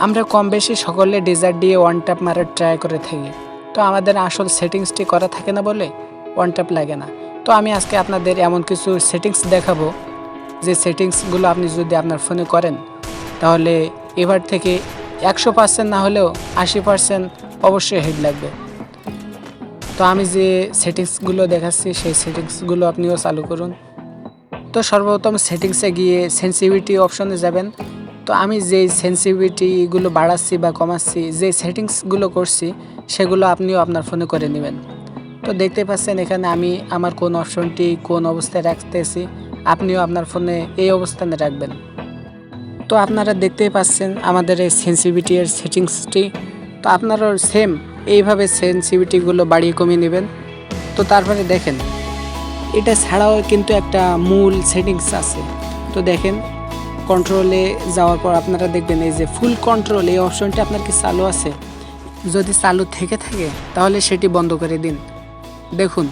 আমরা কম বেশি সকলে ডিজার দিয়ে ওয়ান ট্যাপ মারার ট্রাই করে থাকি। তো আমাদের আসল সেটিংসটি করা থাকে না বলে ওয়ান ট্যাপ লাগে না। তো আমি আজকে আপনাদের এমন কিছু সেটিংস দেখাবো, যে সেটিংসগুলো আপনি যদি আপনার ফোনে করেন, তাহলে এবার থেকে একশো পার্সেন্ট না হলেও আশি পার্সেন্ট অবশ্যই হেড লাগবে। তো আমি যে সেটিংসগুলো দেখাচ্ছি, সেই সেটিংসগুলো আপনিও চালু করুন। তো সর্বপ্রথম সেটিংসে গিয়ে সেন্সিভিটি অপশনে যাবেন। তো আমি যেই সেন্সিভিটিগুলো বাড়াচ্ছি বা কমাচ্ছি, যে সেটিংসগুলো করছি, সেগুলো আপনিও আপনার ফোনে করে নেবেন। তো দেখতে পাচ্ছেন এখানে আমি আমার কোন অপশনটি কোন অবস্থায় রাখতেছি, আপনিও আপনার ফোনে এই অবস্থানে রাখবেন। তো আপনারা দেখতেই পাচ্ছেন আমাদের এই সেন্সিভিটি এর সেটিংসটি তো আপনারাও সেম এইভাবে সেন্সিভিটিগুলো বাড়িয়ে কমিয়ে নেবেন। তো তারপরে দেখেন, এটা ছাড়াও কিন্তু একটা মূল সেটিংস আছে। তো দেখেন কন্ট্রোলে যাওয়ার পর আপনারা দেখবেন এই যে ফুল কন্ট্রোল এই অপশনটি আপনার কি চালু আছে? যদি চালু থেকে থাকে, তাহলে সেটি বন্ধ করে দিন। দেখুন,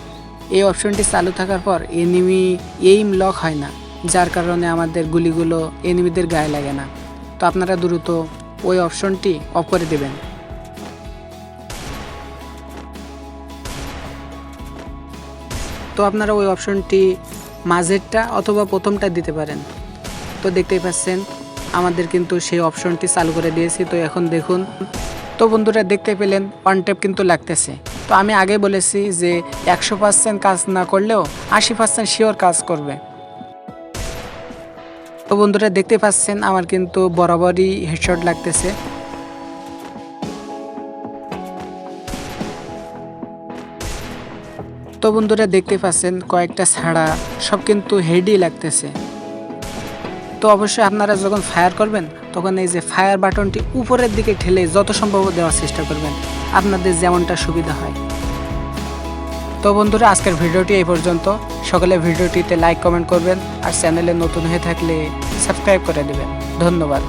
এই অপশনটি চালু থাকার পর এনিমি এইম লক হয় না, যার কারণে আমাদের গুলিগুলো এনিমিদের গায়ে লাগে না। তো আপনারা দ্রুত ওই অপশনটি অফ করে দেবেন। তো আপনারা ওই অপশনটি মাঝেরটা অথবা প্রথমটা দিতে পারেন। তো দেখতেই পাচ্ছেন, আমাদের কিন্তু সেই অপশনটি চালু করে দিয়েছি। তো এখন দেখুন, তো বন্ধুরা দেখতে পেলেন ওয়ান কিন্তু লাগতেছে। তো আমি আগে বলেছি যে একশো পার্সেন্ট কাজ না করলেও আশি পার্সেন্ট শিওর কাজ করবে। তো বন্ধুরা দেখতে পাচ্ছেন, আমার কিন্তু বরাবরই হেডশট লাগতেছে। তো বন্ধুরা দেখতে পাচ্ছেন, কয়েকটা ছাড়া সব কিন্তু হেডই লাগতেছে। তো অবশ্যই আপনারা যখন ফায়ার করবেন, তখন এই যে ফায়ার বাটনটি উপরের দিকে ঠেলে যত সম্ভব দেওয়ার চেষ্টা করবেন। আপনাদের যেমনটা সুবিধা হয়। তো বন্ধুরা, আজকের ভিডিওটি এই পর্যন্ত। সকালে ভিডিওটিতে লাইক কমেন্ট করবেন আর চ্যানেলে নতুন হয়ে থাকলে সাবস্ক্রাইব করে দেবেন। ধন্যবাদ।